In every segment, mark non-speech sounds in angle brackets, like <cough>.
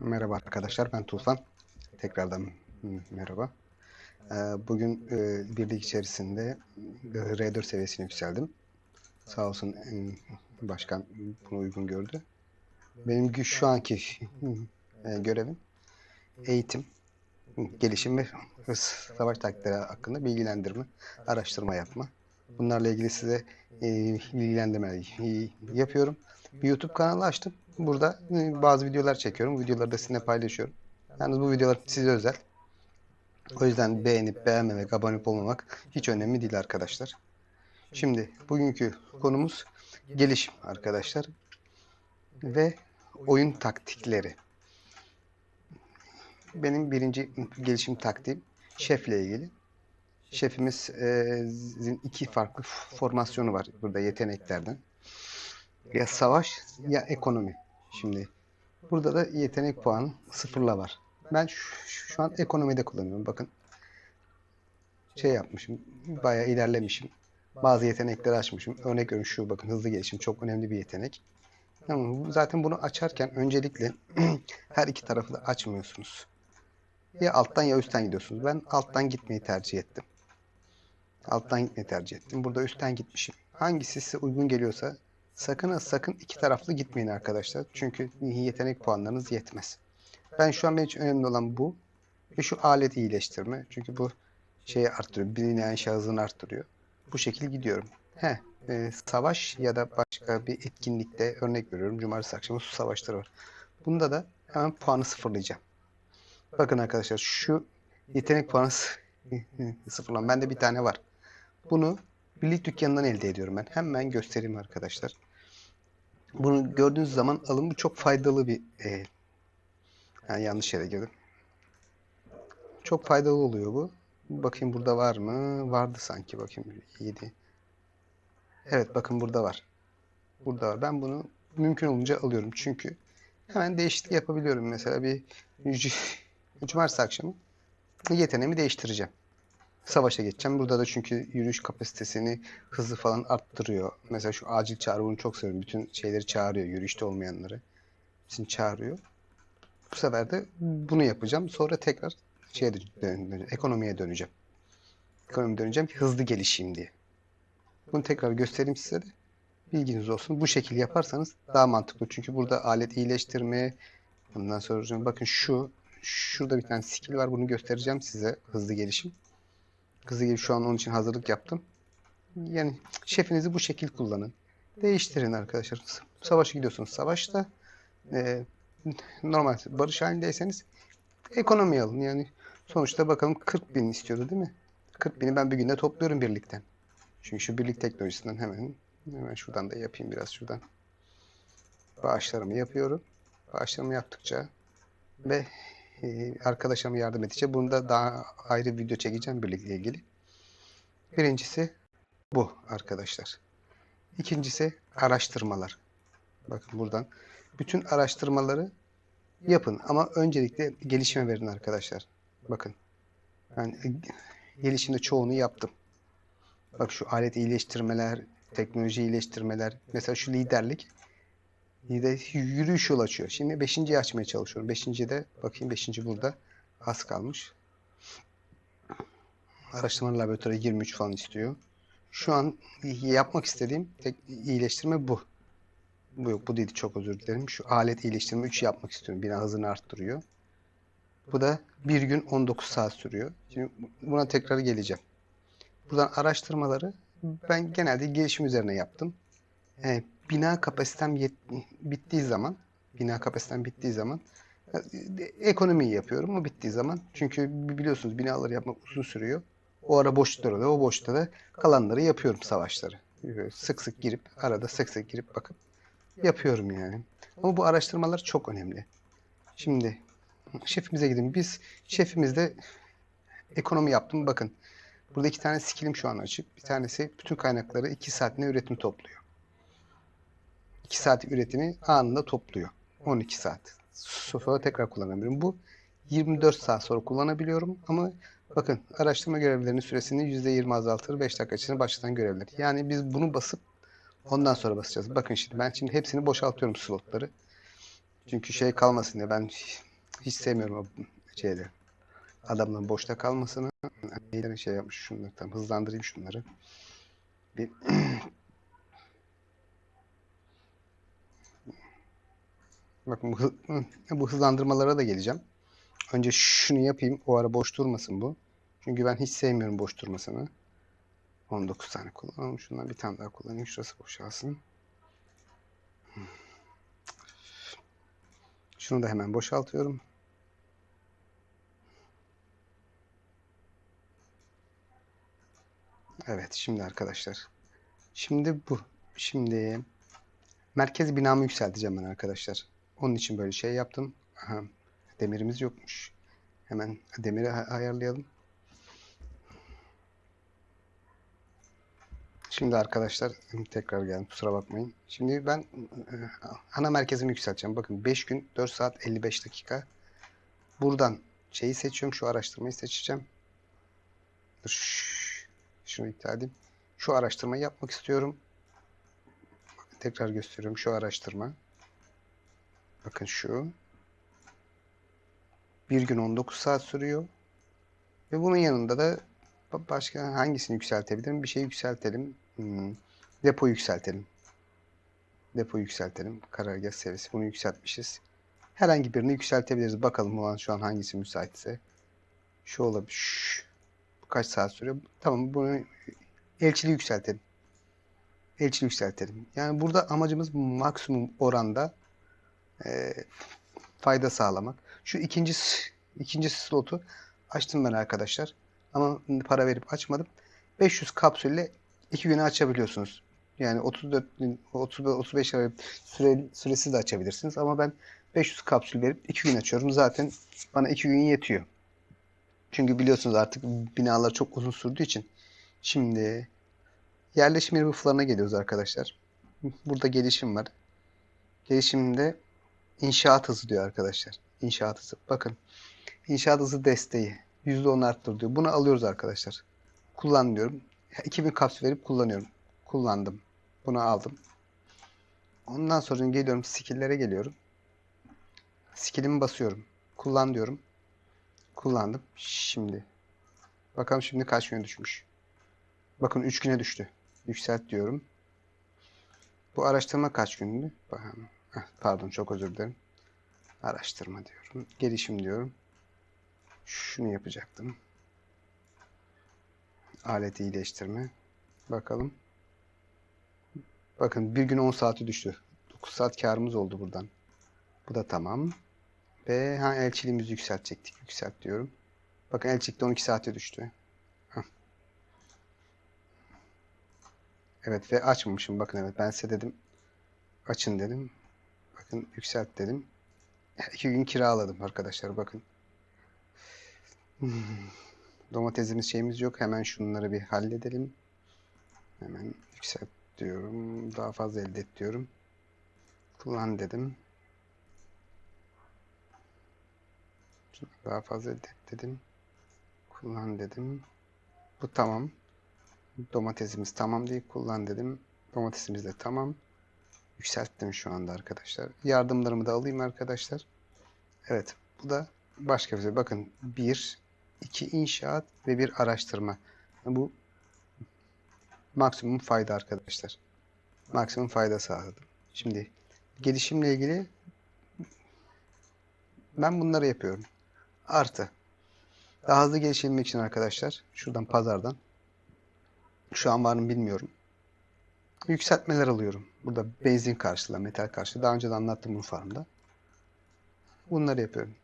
Merhaba arkadaşlar, ben Tufan. Tekrardan merhaba. Ee, Bugün e, birlik içerisinde e, R4 seviyesine yükseldim. Sağ olsun başkan bunu uygun gördü. Benim şu anki e, görevim eğitim, gelişim ve savaş taktikleri hakkında bilgilendirme, araştırma yapma. Bunlarla ilgili size e, bilgilendirme yapıyorum. Bir YouTube kanalı açtım. Burada e, bazı videolar çekiyorum. Videoları da sizinle paylaşıyorum. Yalnız bu videolar size özel. O yüzden beğenip beğenmemek, abone olmamak hiç önemli değil arkadaşlar. Şimdi bugünkü konumuz gelişim arkadaşlar. Ve oyun taktikleri. Benim birinci gelişim taktiğim şefle ilgili. Şefimizin iki farklı formasyonu var burada yeteneklerden. Ya savaş ya ekonomi. Şimdi burada da yetenek puanı sıfırla var. Ben şu, şu an ekonomide kullanıyorum. Bakın şey yapmışım. Bayağı ilerlemişim. Bazı yetenekleri açmışım. Örnek veriyorum şu bakın hızlı gelişim çok önemli bir yetenek. Ama zaten bunu açarken öncelikle <clears throat> her iki tarafı da açmıyorsunuz. Ya alttan ya üstten gidiyorsunuz. Ben alttan gitmeyi tercih ettim. Alttan gitmeyi tercih ettim. Burada üstten gitmişim. Hangisi size uygun geliyorsa sakın sakın iki taraflı gitmeyin arkadaşlar. Çünkü yetenek puanlarınız yetmez. Ben şu an benim için önemli olan bu. Ve şu alet iyileştirme. Çünkü bu şeyi arttırıyor. Bilinen şahsını arttırıyor. Bu şekilde gidiyorum. He, e, savaş ya da başka bir etkinlikte örnek veriyorum. Cumartesi akşamı su savaşları var. Bunda da hemen puanı sıfırlayacağım. Bakın arkadaşlar şu yetenek puanı sı- <laughs> sıfırlan. Bende bir tane var. Bunu birlik dükkanından elde ediyorum ben. Hemen göstereyim arkadaşlar. Bunu gördüğünüz zaman alın. Bu çok faydalı bir e, yani yanlış yere girdim. Çok faydalı oluyor bu. Bakayım burada var mı? Vardı sanki. Bakayım iyiydi. Evet bakın burada var. Burada var. Ben bunu mümkün olunca alıyorum. Çünkü hemen değişiklik yapabiliyorum. Mesela bir <laughs> cumartesi akşamı yeteneğimi değiştireceğim. Savaşa geçeceğim. Burada da çünkü yürüyüş kapasitesini hızı falan arttırıyor. Mesela şu acil çağrı bunu çok seviyorum. Bütün şeyleri çağırıyor. Yürüyüşte olmayanları. Hepsini çağırıyor. Bu sefer de bunu yapacağım. Sonra tekrar şeye dön- dön- ekonomiye döneceğim. Ekonomiye döneceğim ki hızlı gelişeyim diye. Bunu tekrar göstereyim size de. Bilginiz olsun. Bu şekil yaparsanız daha mantıklı. Çünkü burada alet iyileştirme, bundan sonra bakın şu, şurada bir tane skill var. Bunu göstereceğim size. Hızlı gelişim. Hızlı gelişim şu an onun için hazırlık yaptım. Yani şefinizi bu şekil kullanın. Değiştirin arkadaşlar. Savaşa gidiyorsunuz. Savaşta e, normal barış halindeyseniz ekonomi alın. Yani sonuçta bakalım 40 bin istiyordu değil mi? 40 bini ben bir günde topluyorum birlikten. Çünkü şu birlik teknolojisinden hemen hemen şuradan da yapayım biraz şuradan. Bağışlarımı yapıyorum. Bağışlarımı yaptıkça ve e, yardım edecek. Bunda daha ayrı video çekeceğim birlikle ilgili. Birincisi bu arkadaşlar. İkincisi araştırmalar. Bakın buradan bütün araştırmaları yapın ama öncelikle gelişime verin arkadaşlar. Bakın ben e, gelişimde çoğunu yaptım. Bak şu alet iyileştirmeler, teknoloji iyileştirmeler. Mesela şu liderlik. Yürüyüş yol açıyor. Şimdi beşinciyi açmaya çalışıyorum. Beşinci de bakayım beşinci burada. Az kalmış. Araştırma laboratuvarı 23 falan istiyor. Şu an yapmak istediğim tek iyileştirme bu. Bu yok bu değil çok özür dilerim. Şu alet iyileştirme 3 yapmak istiyorum. Bina hızını arttırıyor. Bu da bir gün 19 saat sürüyor. Şimdi buna tekrar geleceğim. Buradan araştırmaları ben genelde gelişim üzerine yaptım. Ee, bina kapasitem yet- bittiği zaman, bina kapasitem bittiği zaman e, ekonomiyi yapıyorum. O bittiği zaman çünkü biliyorsunuz binaları yapmak uzun sürüyor. O ara boşluklar oluyor. O boşlukta da kalanları yapıyorum savaşları. Sık sık girip arada sık sık girip bakıp yapıyorum yani. Ama bu araştırmalar çok önemli. Şimdi şefimize gidin. Biz şefimizde ekonomi yaptım. Bakın burada iki tane skillim şu an açık. Bir tanesi bütün kaynakları 2 saatinde üretim topluyor. 2 saat üretimi anında topluyor. 12 saat. Sonra tekrar kullanabilirim. Bu 24 saat sonra kullanabiliyorum ama bakın araştırma görevlilerinin süresini %20 azaltır 5 dakika içinde başlatan görevler. Yani biz bunu basıp ondan sonra basacağız. Bakın şimdi ben şimdi hepsini boşaltıyorum slotları. Çünkü şey kalmasın diye ben Hiç sevmiyorum o şeyleri. Adamların boşta kalmasını. Neyden şey yapmış şunları. Tamam hızlandırayım şunları. Bir <clears throat> Bakın bu, bu hızlandırmalara da geleceğim. Önce şunu yapayım. O ara boş durmasın bu. Çünkü ben hiç sevmiyorum boş durmasını. 19 tane kullanalım. Şundan bir tane daha kullanayım. Şurası boşalsın. Şunu da hemen boşaltıyorum. Evet, şimdi arkadaşlar. Şimdi bu. Şimdi merkez binamı yükselteceğim ben arkadaşlar. Onun için böyle şey yaptım. Aha, demirimiz yokmuş. Hemen demiri ay- ayarlayalım. Şimdi arkadaşlar tekrar geldim kusura bakmayın. Şimdi ben e, ana merkezimi yükselteceğim. Bakın 5 gün 4 saat 55 dakika. Buradan şeyi seçiyorum. Şu araştırmayı seçeceğim. Dur, Şunu iptal edeyim. Şu araştırmayı yapmak istiyorum. Tekrar gösteriyorum. Şu araştırma. Bakın şu. Bir gün 19 saat sürüyor. Ve bunun yanında da ba- başka hangisini yükseltebilirim? Bir şey yükseltelim. Hmm, Depo yükseltelim. Depo yükseltelim. Karargah seviyesi. Bunu yükseltmişiz. Herhangi birini yükseltebiliriz. Bakalım ulan şu an hangisi müsaitse. Şu olabilir. Şş. Bu kaç saat sürüyor? Tamam bunu elçiliği yükseltelim. Elçiliği yükseltelim. Yani burada amacımız maksimum oranda e, fayda sağlamak. Şu ikinci ikinci slotu açtım ben arkadaşlar. Ama para verip açmadım. 500 kapsülle 2 güne açabiliyorsunuz. Yani 34 gün, 30 35 lira süre, süresi de açabilirsiniz. Ama ben 500 kapsül verip 2 gün açıyorum. Zaten bana 2 gün yetiyor. Çünkü biliyorsunuz artık binalar çok uzun sürdüğü için. Şimdi yerleşim yeri bufflarına geliyoruz arkadaşlar. Burada gelişim var. Gelişimde inşaat hızı diyor arkadaşlar. İnşaat hızı. Bakın. İnşaat hızı desteği. %10 arttır diyor. Bunu alıyoruz arkadaşlar. Kullan diyorum. 2000 kapsül verip kullanıyorum. Kullandım. Bunu aldım. Ondan sonra geliyorum skill'lere geliyorum. Skill'imi basıyorum. Kullan diyorum. Kullandım. Şimdi. Bakalım şimdi kaç güne düşmüş. Bakın 3 güne düştü. Yükselt diyorum. Bu araştırma kaç gündü? Bakalım. Pardon çok özür dilerim. Araştırma diyorum. Gelişim diyorum. Şunu yapacaktım. Alet iyileştirme. Bakalım. Bakın bir gün 10 saati düştü. 9 saat karımız oldu buradan. Bu da tamam. Ve ha elçiliğimizi yükseltecektik. Yükselt diyorum. Bakın elçilikte 12 saate düştü. Evet ve açmamışım. Bakın evet ben size dedim. Açın dedim. Bakın yükselt dedim. İki gün kiraladım arkadaşlar bakın. Hmm. Domatesimiz şeyimiz yok. Hemen şunları bir halledelim. Hemen yükselt diyorum. Daha fazla elde et diyorum. Kullan dedim. Daha fazla elde et dedim. Kullan dedim. Bu tamam. Domatesimiz tamam değil. Kullan dedim. Domatesimiz de tamam. Yükselttim şu anda arkadaşlar. Yardımlarımı da alayım arkadaşlar. Evet. Bu da başka bir şey. Bakın bir, iki inşaat ve bir araştırma. Bu maksimum fayda arkadaşlar. Maksimum fayda sağladım. Şimdi gelişimle ilgili ben bunları yapıyorum. Artı. Daha hızlı gelişebilmek için arkadaşlar şuradan pazardan şu an var mı bilmiyorum. Yükseltmeler alıyorum. Burada benzin karşılığı, metal karşılığı. Daha önce de anlattım bu farmda. Bunları yapıyorum.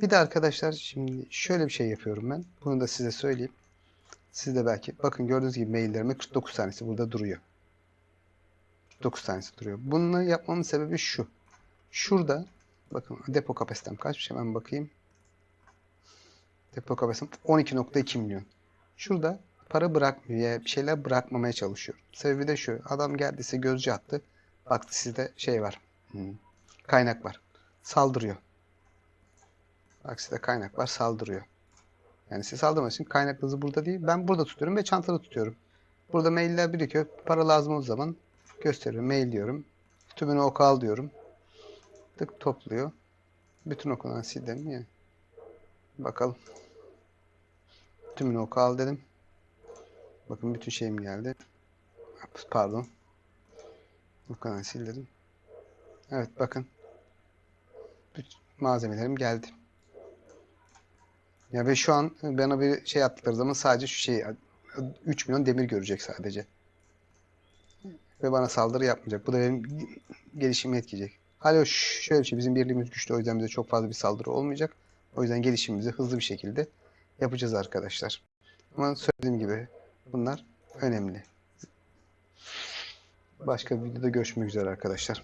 Bir de arkadaşlar şimdi şöyle bir şey yapıyorum ben. Bunu da size söyleyeyim. Siz de belki bakın gördüğünüz gibi maillerime 49 tanesi burada duruyor. 49 tanesi duruyor. Bunu yapmamın sebebi şu. Şurada bakın depo kapasitem kaçmış hemen bakayım. Depo kapasitem 12.2 milyon. Şurada para bırakmıyor ya bir şeyler bırakmamaya çalışıyor. Sebebi de şu. Adam geldiyse gözcü attı. Baktı sizde şey var. Hmm, Kaynak var. Saldırıyor. Bak sizde kaynak var saldırıyor. Yani size saldırmak için kaynak hızı burada değil. Ben burada tutuyorum ve çantada tutuyorum. Burada mailler birikiyor. Para lazım olduğu zaman gösteriyor. Mail diyorum. Tümünü oku al diyorum. Tık topluyor. Bütün okunan sildim ya. Bakalım. Tümünü oku al dedim. Bakın bütün şeyim geldi. Pardon. Okunan sil dedim. Evet bakın. Bütün malzemelerim geldi. Ya ve şu an bana bir şey attıkları zaman sadece şu şey 3 milyon demir görecek sadece. Ve bana saldırı yapmayacak. Bu da benim gelişimi etkileyecek. Hala şöyle bir şey bizim birliğimiz güçlü o yüzden bize çok fazla bir saldırı olmayacak. O yüzden gelişimimizi hızlı bir şekilde yapacağız arkadaşlar. Ama söylediğim gibi bunlar önemli. Başka bir videoda görüşmek üzere arkadaşlar.